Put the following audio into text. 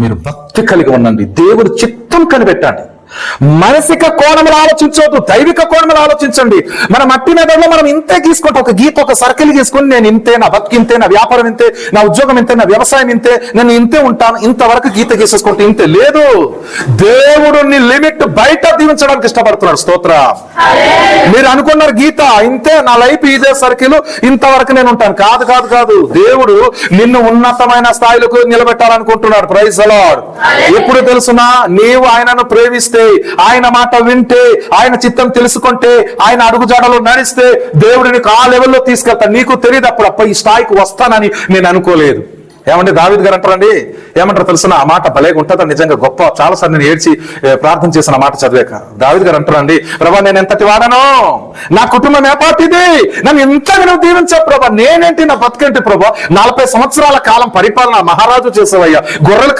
మీరు భక్తి కలిగి ఉండండి. దేవుడు చిత్తం కనిపెట్టండి. మానసిక కోణములు ఆలోచించవద్దు దైవిక కోణములు ఆలోచించండి. మన మట్టి మెదడులో మనం ఇంతే గీసుకుంటే ఒక గీత ఒక సర్కిల్ గీసుకుని నేను ఇంతే నా బతుకు ఇంతే నా వ్యాపారం ఇంతే నా ఉద్యోగం ఇంతే నా వ్యవసాయం ఇంతే నేను ఇంతే ఉంటాను ఇంతవరకు గీత గీసేసుకుంటే ఇంతే లేదు. దేవుడు నీ లిమిట్ బయట దీవించడానికి ఇష్టపడుతున్నాడు. స్తోత్ర. మీరు అనుకున్నారు గీత ఇంతే నా లైఫ్ ఇదే సర్కిల్ ఇంతవరకు నేను ఉంటాను. కాదు కాదు కాదు. దేవుడు నిన్ను ఉన్నతమైన స్థాయిలకు నిలబెట్టాలనుకుంటున్నాడు. ప్రైజ్ అలాడ్ ఎప్పుడు తెలుసునా నీవు ఆయనను ప్రేమిస్తే ఆయన మాట వింటే ఆయన చిత్తం తెలుసుకుంటే ఆయన అడుగుజాడలో నడిస్తే దేవుడు నీకు ఆ లెవెల్లో తీసుకెళ్తా? నీకు తెలియదు అప్పుడు అప్ప ఈ స్థాయికి వస్తానని నేను అనుకోలేదు. ఏమంటే దావిద్ గారు అంటారండి? ఏమంటారు తెలుసునా? ఆ మాట భలేగా ఉంటుందా? నిజంగా గొప్ప. చాలాసార్లు నేను ఏడ్చి ప్రార్థన చేసిన మాట చదివాక. దావిద్ గారు అంటారండి ప్రభా నేను ఎంతటి వాడను? నా కుటుంబం ఏపాటిది నన్ను ఎంతగా నువ్వు దీవించా ప్రభా నేనేంటి నా బతికేంటి ప్రభా? నలభై సంవత్సరాల కాలం పరిపాలన మహారాజు చేసావయ్యా. గొర్రెలు